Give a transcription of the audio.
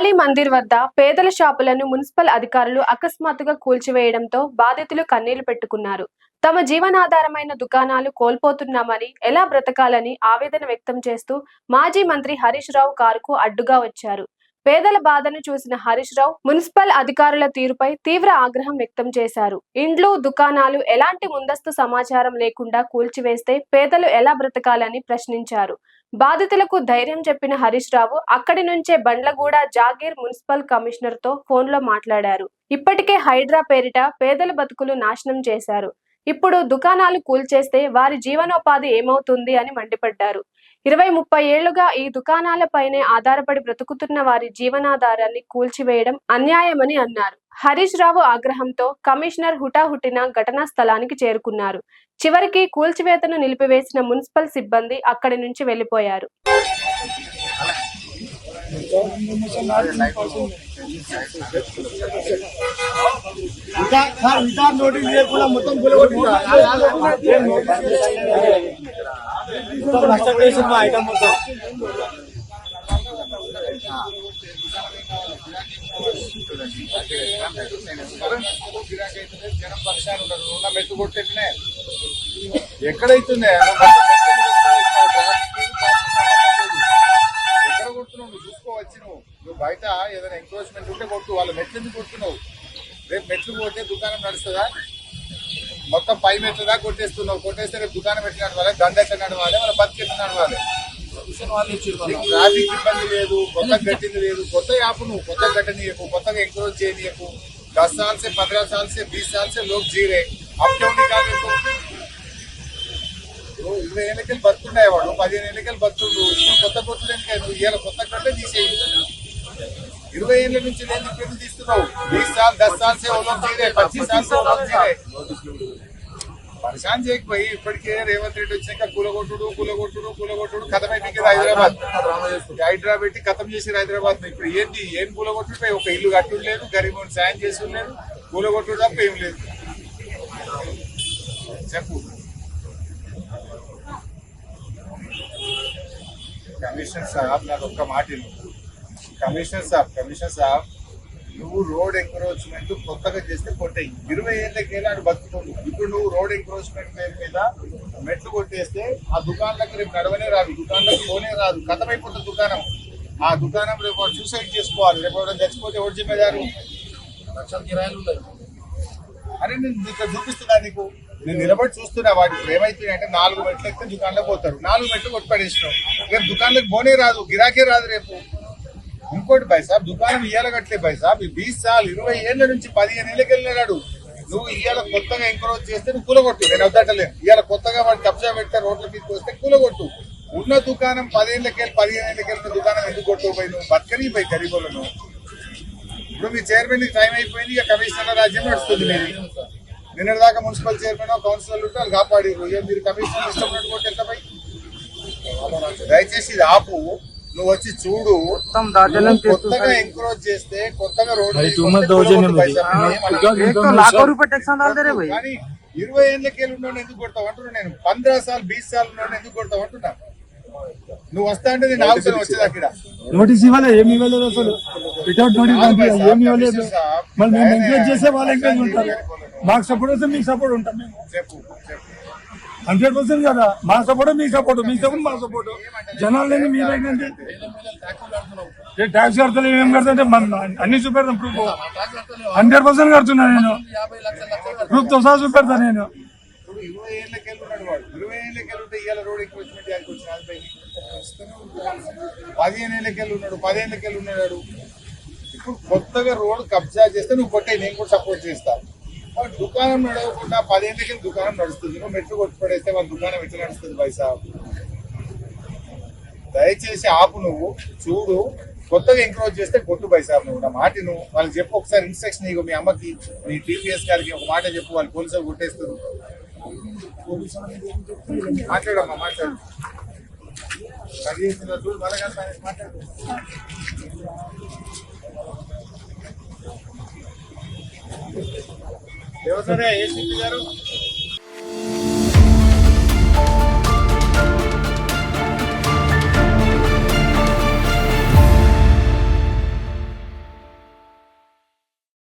కాళీ మందిర్ వద్ద పేదల షాపులను మున్సిపల్ అధికారులు అకస్మాత్తుగా కూల్చివేయడంతో బాధితులు కన్నీళ్ళు పెట్టుకున్నారు. తమ జీవనాధారమైన దుకాణాలు కోల్పోతున్నామని ఎలా బ్రతకాలని ఆవేదన వ్యక్తం చేస్తూ మాజీ మంత్రి హరీష్ రావు కారుకు అడ్డుగా వచ్చారు. పేదల బాధను చూసిన హరీష్ రావు మున్సిపల్ అధికారుల తీరుపై తీవ్ర ఆగ్రహం వ్యక్తం చేశారు. ఇండ్లు దుకాణాలు ఎలాంటి ముందస్తు సమాచారం లేకుండా కూల్చివేస్తే పేదలు ఎలా బ్రతకాలని ప్రశ్నించారు. బాధితులకు ధైర్యం చెప్పిన హరీష్ రావు అక్కడి నుంచే బండ్లగూడ జాగీర్ మున్సిపల్ కమిషనర్తో ఫోన్లో మాట్లాడారు. ఇప్పటికే హైడ్రా పేరిట పేదల బతుకులు నాశనం చేశారు. ఇప్పుడు దుకాణాలు కూల్చేస్తే వారి జీవనోపాధి ఏమవుతుంది అని మండిపడ్డారు. ఇరవై ముప్పై ఏళ్ళుగా ఈ దుకాణాలపైనే ఆధారపడి బ్రతుకుతున్న వారి జీవనాధారాన్ని కూల్చివేయడం అన్యాయమని అన్నారు. హరీష్ రావు ఆగ్రహంతో కమిషనర్ హుటాహుటిన ఘటనా స్థలానికి చేరుకున్నారు. చివరికి కూల్చివేతను నిలిపివేసిన మున్సిపల్ సిబ్బంది అక్కడి నుంచి వెళ్ళిపోయారు ఇంకా సార్ ఇంకా నోటీస్ మొత్తం మొత్తం నష్టం చేసింది మా ఐటమ్ మొత్తం ఎక్కడైతుందే ఎక్కడ కొడుతున్నావు? నువ్వు చూసుకోవచ్చు నువ్వు. నువ్వు బయట ఏదైనా ఎంక్రోచ్మెంట్ ఉంటే కొట్టు వాళ్ళ మెట్లు ఎందుకు కొడుతున్నావు? రేపు మెట్లు కొట్టే దుకాణం నడుస్తుందా? మొత్తం పై మెట్ల దాకా కొట్టేస్తున్నావు కొట్టేస్తే రేపు దుకాణం ఎట్లా నడవాలి దండ ఎట్లా నడవాలి వాళ్ళ బతికి ఎట్లా నడవాలి నీకు ట్రాఫిక్ ఇబ్బంది లేదు కొత్త గట్టింది లేదు కొత్త యాప్ నువ్వు కొత్త గట్టనీయకు కొత్తగా ఎంక్రోచ్ చేయనీయకు दस साल से पंद्रह साल से बीस साल से लोग जी रहे अब क्यों निकाल रहे तो నువ్వు ఇరవై ఏళ్ళకెళ్ళి బతుకుండేవాడు పదిహేను ఏళ్ళకెళ్ళి బతుకుండు ఇప్పుడు కొత్త కొత్తలు ఇంకా నువ్వు ఇవాళ కొత్త కట్టే తీసేయి ఇరవై ఏళ్ళ నుంచి నేను ఇప్పుడు తీస్తున్నావు बीस साल दस साल से वो लोग जी रहे पच्चीस साल से वो लोग जी रहे పరిశాన్ చేయకపోయి ఇప్పటికే రేవంత్ రెడ్డి వచ్చినాక కూలగొట్టుడు కూలగొట్టుడు కూలగొట్టుడు కథం అయిపోయింది హైదరాబాద్ హైదరాబాద్ పెట్టి కథం చేసి హైదరాబాద్ ఇప్పుడు ఏంటి ఏం కూలగొట్టుడు ఒక ఇల్లు కట్టుడు లేదు గరీబుని సాయం చేసి లేదు కూలగొట్టుడు తప్ప ఏం లేదు చెప్పు కమిషనర్ సాబ్ నాకు ఒక్క మాట విను. కమిషనర్ సాబ్ కమిషనర్ సాబ్ నువ్వు రోడ్ ఎంక్రోచ్మెంట్ కొత్తగా చేస్తే కొట్టాయి. ఇరవై ఏళ్ళకి ఆడు బతుకుతుంది ఇప్పుడు నువ్వు రోడ్ ఎంక్రోచ్మెంట్ పేరు మీద మెట్లు కొట్టేస్తే ఆ దుకాణంలోకి రేపు నడవనే రాదు. దుకాణంలోకి పోనే రాదు. కథమైపోతుంది దుకాణం. ఆ దుకాణం రేపు సూసైడ్ చేసుకోవాలి. రేపు ఎవరైనా చచ్చిపోతే ఎవరు జిమ్మేదారు లక్షల కిరాయిలు ఉన్నాయి అరే నేను ఇక్కడ చూపిస్తున్నా నీకు. నేను నిలబడి చూస్తున్నా వాటికి ఏమైతున్నాయి అంటే నాలుగు మెట్లు ఎక్కితే దుకాణంలో పోతారు. నాలుగు మెట్లు కొట్టుపడేసినావు రేపు దుకాణంలోకి పోనే రాదు. గిరాకే రాదు రేపు. ఇంకోటి పైసా దుకాణం ఇయ్యాల కట్టలే భాయ్ ఈ బీస్ సాల్ ఇరవై ఏళ్ళ నుంచి పదిహేను ఏళ్ళకి వెళ్ళినాడు నువ్వు ఇవాళ కొత్తగా ఎంకరేజ్ చేస్తే నువ్వు కూలగొట్టు. నేను వద్దటలేను. ఇవాళ కొత్తగా వాడు కబ్జా పెడితే రోడ్ల మీదకి వస్తే కూలగొట్టు. ఉన్న దుకాణం పదేళ్ళకెళ్ళి పదిహేను ఏళ్ళకి వెళ్ళిన దుకాణం ఎందుకు కొట్టుకుపోయి నువ్వు బతకని పోయి గరీబులను. ఇప్పుడు మీ చైర్మన్ టైం అయిపోయింది ఇక కమిషనర్ రాజ్యం నడుస్తుంది మీది. నిన్నటి దాకా మున్సిపల్ చైర్మన్ కౌన్సిలర్ ఉంటే వాళ్ళు కాపాడారు ఇక మీరు కమిషనర్ ఇష్టం ఉన్నట్టు కొట్టి దయచేసి ఇది ఆపు. నువ్వు వచ్చి చూడు. కొత్తగా ఎంకరేజ్ చేస్తే కొత్తగా రోడ్డు ఇరవై ఏళ్ళకెళ్ళి ఉన్నాను ఎందుకు కొడతావు అంటున్నా నేను. పంద్రా సార్లు బీస్ సార్లు ఉన్నాను ఎందుకు కొడతావు అంటున్నా నువ్వు వస్తా అంటే నేను ఆలోచన వచ్చేది అక్కడ నోటీస్ ఇవ్వాలి? ఏమి ఇవ్వలేదు అసలు. వితౌట్ నోటీస్ ఏమి ఇవ్వలేదు. మళ్ళీ మేము ఎంకరేజ్ చేసే వాళ్ళు ఎంకరేజ్ ఉంటారు. మాకు సపోర్ట్ వస్తే మీకు సపోర్ట్ ఉంటాం మేము. చెప్పు. హండ్రెడ్ పర్సెంట్ కదా. మా సపోర్ట్ మీ సపోర్ట్ మీ సపోర్ట్ మా సపోర్ట్. జనాలు లేని మీరేంటంటే ట్యాక్స్ కడతలు ఏం కడతా అన్ని చూపెడతాం ప్రూఫ్ హండ్రెడ్ పర్సెంట్ కడుతున్నా నేను. ప్రూఫ్తో సహా చూపెడతా నేను. ఇప్పుడు ఇరవై ఏళ్ళకెళ్ళి ఉన్నాడు వాడు ఇరవై ఏళ్ళకెళ్ళి ఉంటే ఇవాళ రోడ్ ఎంక్రోచ్మెంట్ చేయాల్సి వచ్చిన అది పైకి. పదిహేను ఏళ్ళకెళ్ళి ఉన్నాడు. పదేళ్ళకెళ్ళి ఉన్నాడు ఇప్పుడు కొత్తగా రోడ్ కబ్జా చేస్తే నువ్వు కొట్టే నేను కూడా సపోర్ట్ చేస్తాను దుకాణం నడవకుండా పదేళ్ళకి దుకాణం నడుస్తుంది. నువ్వు మెట్లు కొట్టుపడేస్తే వాళ్ళ దుకాణం ఎట్లా నడుస్తుంది పైసా? దయచేసి ఆపు నువ్వు చూడు. కొత్తగా ఎంకరేజ్ చేస్తే కొట్టు పైసాబ్ నువ్వు. నా మాట నువ్వు వాళ్ళకి చెప్పు ఒకసారి ఇన్స్ట్రక్షన్ నీకు మీ అమ్మకి మీ టీపీఎస్ గారికి ఒక మాట చెప్పు వాళ్ళు పోలీసులు కొట్టేస్తారు. మాట్లాడమ్మా మాట్లాడు. అది మాట్లాడు. ఎవరు ఏసీపీ గారు?